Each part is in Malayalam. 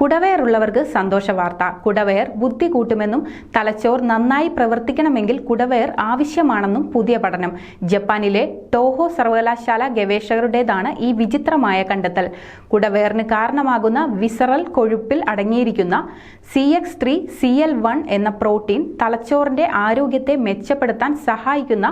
കുടവയറുള്ളവർക്ക് സന്തോഷ വാർത്ത. കുടവയർ ബുദ്ധി കൂട്ടുമെന്നും തലച്ചോർ നന്നായി പ്രവർത്തിക്കണമെങ്കിൽ കുടവയർ ആവശ്യമാണെന്നും പുതിയ പഠനം. ജപ്പാനിലെ ടോഹോ സർവകലാശാല ഗവേഷകരുടേതാണ് ഈ വിചിത്രമായ കണ്ടെത്തൽ. കുടവയറിന് കാരണമാകുന്ന വിസറൽ കൊഴുപ്പിൽ അടങ്ങിയിരിക്കുന്ന C X three C L one എന്ന പ്രോട്ടീൻ തലച്ചോറിന്റെ ആരോഗ്യത്തെ മെച്ചപ്പെടുത്താൻ സഹായിക്കുന്ന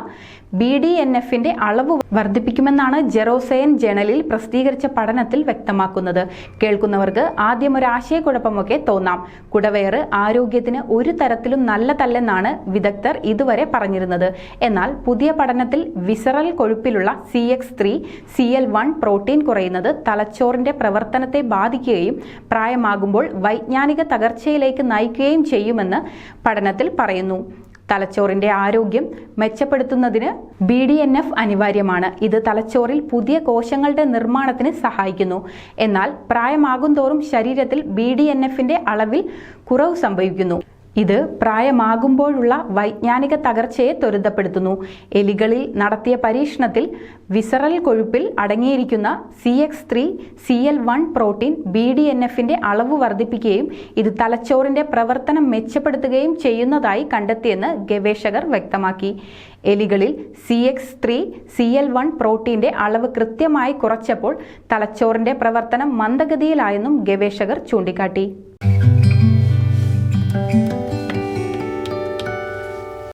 ബി ഡി എൻ എഫിന്റെ അളവ് വർദ്ധിപ്പിക്കുമെന്നാണ് ജെറോസയൻ ജേണലിൽ പ്രസിദ്ധീകരിച്ച പഠനത്തിൽ വ്യക്തമാക്കുന്നത്. കേൾക്കുന്നവർക്ക് ആദ്യം ഒരു ആശയക്കുഴപ്പമൊക്കെ തോന്നാം. കുടവയറ് ആരോഗ്യത്തിന് ഒരു തരത്തിലും നല്ലതല്ലെന്നാണ് വിദഗ്ധർ ഇതുവരെ പറഞ്ഞിരുന്നത്. എന്നാൽ പുതിയ പഠനത്തിൽ visceral കൊഴുപ്പിലുള്ള C X three C L one protein കുറയുന്നത് തലച്ചോറിന്റെ പ്രവർത്തനത്തെ ബാധിക്കുകയും പ്രായമാകുമ്പോൾ വൈജ്ഞാനിക തകർച്ചയിലേക്ക് നയിക്കുകയും ചെയ്യുമെന്ന് പഠനത്തിൽ പറയുന്നു. തലച്ചോറിന്റെ ആരോഗ്യം മെച്ചപ്പെടുത്തുന്നതിന് ബി ഡി എൻ എഫ് അനിവാര്യമാണ്. ഇത് തലച്ചോറിൽ പുതിയ കോശങ്ങളുടെ നിർമ്മാണത്തിന് സഹായിക്കുന്നു. എന്നാൽ പ്രായമാകുന്തോറും ശരീരത്തിൽ ബി ഡി എൻ എഫിന്റെ അളവിൽ കുറവ് സംഭവിക്കുന്നു. ഇത് പ്രായമാകുമ്പോഴുള്ള വൈജ്ഞാനിക തകർച്ചയെ ത്വരിതപ്പെടുത്തുന്നു. എലികളിൽ നടത്തിയ പരീക്ഷണത്തിൽ വിസറൽ കൊഴുപ്പിൽ അടങ്ങിയിരിക്കുന്ന C X three C L one protein B D N എഫിന്റെ അളവ് വർദ്ധിപ്പിക്കുകയും ഇത് തലച്ചോറിന്റെ പ്രവർത്തനം മെച്ചപ്പെടുത്തുകയും ചെയ്യുന്നതായി കണ്ടെത്തിയെന്ന് ഗവേഷകർ വ്യക്തമാക്കി. എലികളിൽ C X three C L one പ്രോട്ടീന്റെ അളവ് കൃത്യമായി കുറച്ചപ്പോൾ തലച്ചോറിന്റെ പ്രവർത്തനം മന്ദഗതിയിലായെന്നും ഗവേഷകർ ചൂണ്ടിക്കാട്ടി.